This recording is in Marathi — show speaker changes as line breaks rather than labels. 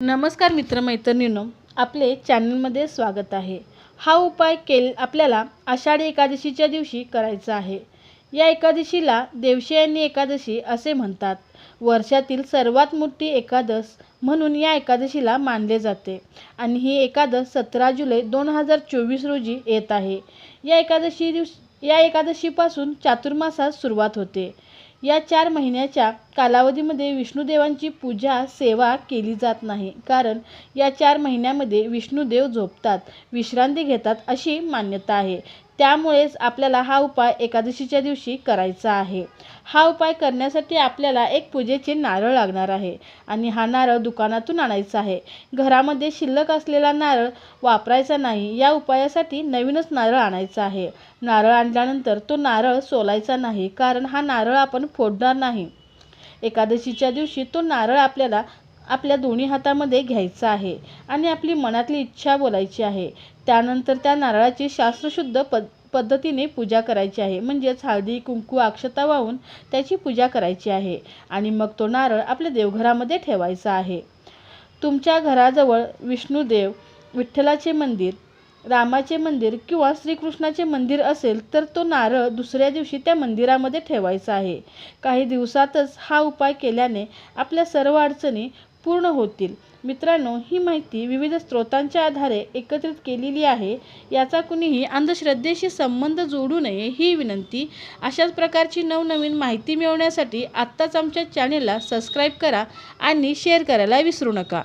नमस्कार मित्रमैत्रिणींनो आपले चॅनलमध्ये स्वागत आहे. हा उपाय केल आपल्याला आषाढी एकादशीच्या दिवशी करायचा आहे. या एकादशीला देवशयनी एकादशी असे म्हणतात. वर्षातील सर्वात मोठी एकादश म्हणून या एकादशीला मानले जाते आणि ही एकादश सतरा जुलै दोन हजार चोवीस रोजी येत आहे. या एकादशी दिवस या एकादशीपासून चातुर्मासास सुरुवात होते. या चार महिन्याच्या कालावधीमध्ये विष्णुदेवांची पूजा सेवा केली जात नाही. कारण या चार महिन्यामध्ये विष्णुदेव झोपतात विश्रांती घेतात अशी मान्यता आहे. त्यामुळेच आपल्याला हा उपाय एकादशीच्या दिवशी करायचा आहे. हा उपाय करण्यासाठी आपल्याला एक पूजेचे नारळ लागणार आहे आणि हा नारळ दुकानातून आणायचा आहे. घरामध्ये शिल्लक असलेला नारळ वापरायचा नाही या उपायासाठी नवीनच नारळ आणायचा आहे. नारळ आणल्यानंतर तो नारळ सोलायचा नाही कारण हा नारळ आपण फोडणार नाही. एकादशीच्या दिवशी तो नारळ आपल्याला आपल्या दोन्ही हातामध्ये घ्यायचा आहे आणि आपली मनातली इच्छा बोलायची आहे. त्यानंतर त्या नारळाची शास्त्रशुद्ध पद पद्धतीने पूजा करायची आहे. म्हणजेच हळदी कुंकू अक्षता वाहून त्याची पूजा करायची आहे आणि मग तो नारळ आपल्या देवघरामध्ये ठेवायचा आहे. तुमच्या घराजवळ विष्णुदेव विठ्ठलाचे मंदिर रामाचे मंदिर किंवा श्रीकृष्णाचे मंदिर असेल तर तो नारळ दुसऱ्या दिवशी त्या मंदिरामध्ये ठेवायचा आहे. काही दिवसातच हा उपाय केल्याने आपल्या सर्व अडचणी पूर्ण होतील. मित्रांनो ही माहिती विविध स्रोतांच्या आधारे एकत्रित केलेली आहे. याचा कुणीही अंधश्रद्धेशी संबंध जोडू नये ही विनंती. अशाच प्रकारची नवनवीन माहिती मिळवण्यासाठी आत्ताच आमच्या चॅनेलला सबस्क्राईब करा आणि शेअर करायला विसरू नका.